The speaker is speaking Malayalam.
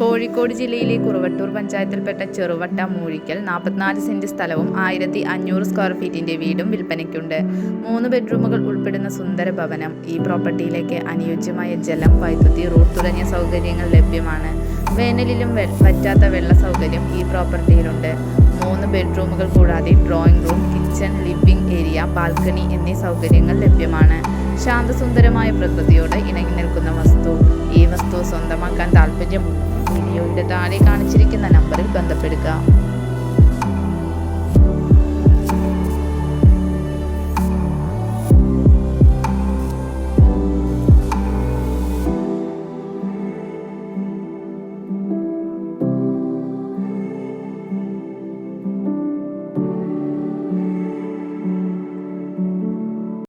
കോഴിക്കോട് ജില്ലയിലെ കുറുവട്ടൂർ പഞ്ചായത്തിൽപ്പെട്ട ചെറുവട്ട മൂഴിക്കൽ നാൽപ്പത്തിനാല് സെന്റ് സ്ഥലവും ആയിരത്തി അഞ്ഞൂറ് സ്ക്വയർ ഫീറ്റിന്റെ വീടും വിൽപ്പനയ്ക്കുണ്ട്. മൂന്ന് ബെഡ്റൂമുകൾ ഉൾപ്പെടുന്ന സുന്ദര ഭവനം ഈ പ്രോപ്പർട്ടിയിലേക്ക് അനുയോജ്യമായ ജലം വൈദ്യുതി റോഡ് തുടങ്ങിയ സൗകര്യങ്ങൾ ലഭ്യമാണ്. വേനലിലും പറ്റാത്ത വെള്ള സൗകര്യം ഈ പ്രോപ്പർട്ടിയിലുണ്ട്. മൂന്ന് ബെഡ്റൂമുകൾ കൂടാതെ drawing room kitchen living area balcony എന്നീ സൗകര്യങ്ങൾ ലഭ്യമാണ്. ശാന്തസുന്ദരമായ പ്രകൃതിയോട് ഇണങ്ങി നിൽക്കുന്ന വസ്തു. ഈ വസ്തു സ്വന്തമാക്കാൻ താല്പര്യമുള്ള വീഡിയോയുടെ താഴെ കാണിച്ചിരിക്കുന്ന നമ്പറിൽ ബന്ധപ്പെടുക.